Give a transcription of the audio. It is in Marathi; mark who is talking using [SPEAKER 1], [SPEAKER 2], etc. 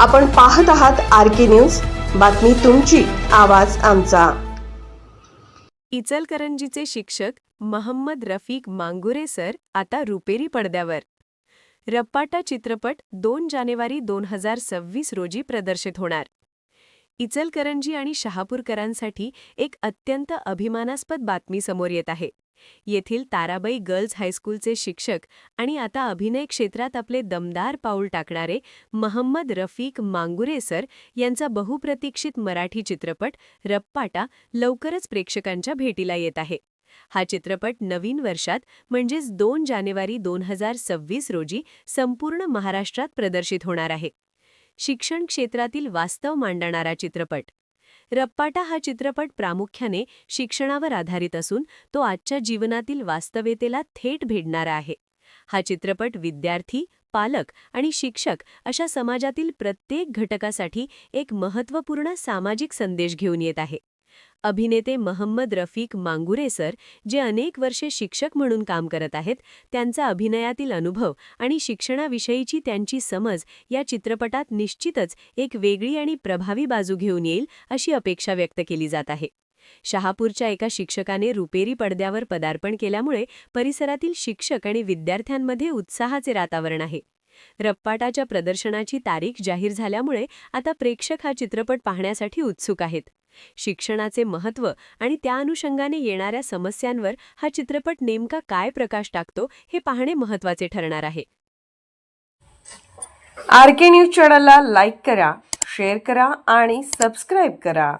[SPEAKER 1] आपण पाहत आहात आर के न्यूज. बातमी तुमची आवाज आमचा.
[SPEAKER 2] इचलकरंजीचे शिक्षक महम्मद रफीक मांगुरे सर आता रुपेरी पडद्यावर. रप्पाटा चित्रपट दोन जानेवारी दोन हजार सव्वीस रोजी प्रदर्शित होणार. इचलकरंजी आणि शहापूरकरांसाठी एक अत्यंत अभिमानास्पद बातमी समोर येत आहे. येथील ताराबाई गर्ल्स हायस्कूलचे शिक्षक आणि आता अभिनय क्षेत्रात आपले दमदार पाऊल टाकणारे महम्मद रफीक मांगुरे सर यांचा बहुप्रतीक्षित मराठी चित्रपट रप्पाटा लवकरच प्रेक्षकांच्या भेटीला येत आहे. हा चित्रपट नवीन वर्षात म्हणजेच दोन जानेवारी दोन हजार सव्वीस रोजी संपूर्ण महाराष्ट्रात प्रदर्शित होणार आहे. शिक्षण क्षेत्रातील वास्तव मांडणारा चित्रपट रप्पाटा हा चित्रपट प्रामुख्याने शिक्षणावर आधारित असून तो आजच्या जीवनातील वास्तवतेला थेट भेडणारा आहे. हा चित्रपट विद्यार्थी पालक आणि शिक्षक अशा समाजातील प्रत्येक घटकासाठी एक महत्त्वपूर्ण सामाजिक संदेश घेऊन येत आहे. अभिनेते महम्मद रफीक मांगुरे सर जे अनेक वर्षे शिक्षक म्हणून काम करत आहेत त्यांचा अभिनयातील अनुभव आणि शिक्षणाविषयीची त्यांची समज या चित्रपटात निश्चितच एक वेगळी आणि प्रभावी बाजू घेऊन येईल अशी अपेक्षा व्यक्त केली जात आहे. शहापूरच्या एका शिक्षकाने रुपेरी पडद्यावर पदार्पण केल्यामुळे परिसरातील शिक्षक आणि विद्यार्थ्यांमध्ये उत्साहाचे वातावरण आहे. रप्पाटाच्या प्रदर्शनाची तारीख जाहीर झाल्यामुळे आता प्रेक्षक हा चित्रपट पाहण्यासाठी उत्सुक आहेत. शिक्षणाचे महत्त्व आणि त्या अनुषंगाने येणाऱ्या समस्यांवर हा चित्रपट नेमका काय प्रकाश टाकतो हे पाहणे महत्त्वाचे ठरणार आहे.
[SPEAKER 1] आर के न्यूज चॅनलला लाईक करा शेअर करा आणि सबस्क्राईब करा.